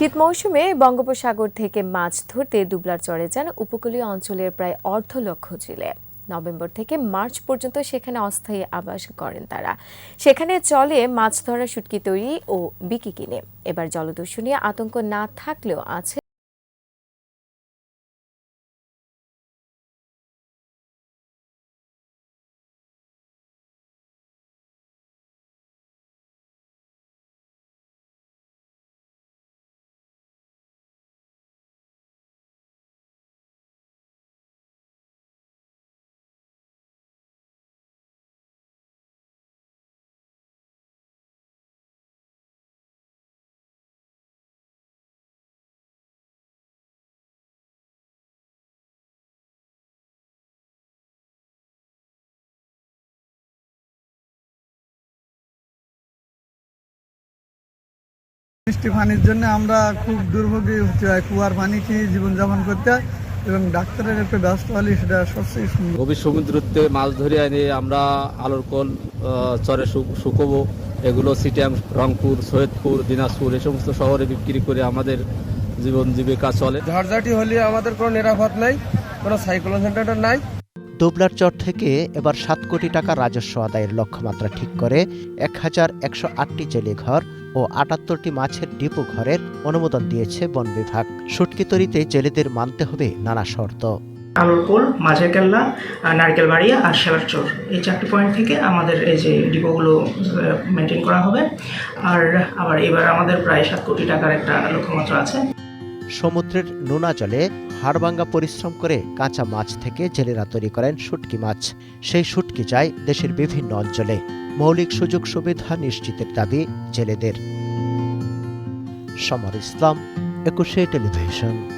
শীত মৌসুমে বঙ্গোপসাগর থেকে মাছ ধরতে দুবলার চরে যান উপকূলীয় অঞ্চলের প্রায় অর্ধ লক্ষ জেলে। নভেম্বর থেকে মার্চ পর্যন্ত সেখানে অস্থায়ী আবাস করেন তারা। সেখানে চলে মাছ ধরা শুটকি তৈরি ও বিকি কিনে। এবার জলদস্যু নিয়ে আতঙ্ক না থাকলেও আছে বৃষ্টি পানির জন্য আমরা খুব দুর্ভোগী হতে হয় কুয়ার পানি খেয়ে জীবনযাপন করতে হয় এবং ডাক্তারের একটা ব্যস্ত হলে সেটা সবচেয়ে সুন্দর। গভীর সমুদ্রতে মাছ ধরে এনে আমরা আলোর কল চরে শুকোবো। এগুলো সিটিএম রংপুর সৈয়দপুর দিনাজপুর এই সমস্ত শহরে বিক্রি করে আমাদের জীবন জীবিকা চলে। ঝড়ঝাটি হলে আমাদের কোনো নিরাপদ নাই কোনো সাইক্লোন সেন্টার নাই। দুবলার চর থেকে এবার সাত কোটি টাকা রাজস্ব আদায়ের লক্ষ্যমাত্রা ঠিক করে এক হাজার একশো আটটি জেলে ঘর ও আটাত্তরটি মাছের ডিপো ঘরের অনুমোদন দিয়েছে বন বিভাগ। শুটকি তৈরিতে জেলেদের মানতে হবে নানা শর্ত। আলুর মাঝের কেল্লা নারকেল বাড়িয়া আর সেবার চোর। এই চারটি পয়েন্ট থেকে আমাদের এই যে ডিপোগুলো মেনটেন করা হবে। আর আবার এবার আমাদের প্রায় সাত কোটি টাকার একটা লক্ষ্যমাত্রা আছে। সমুদ্রের নোনা জলে হাড়ভাঙ্গা পরিশ্রম করে কাঁচা মাছ থেকে জেলেরা তৈরি করেন শুটকি মাছ। সেই শুটকি যায় দেশের বিভিন্ন অঞ্চলে। মৌলিক সুযোগ সুবিধা নিশ্চিতের দাবি জেলেদের। সমর ইসলাম, একুশে টেলিভিশন।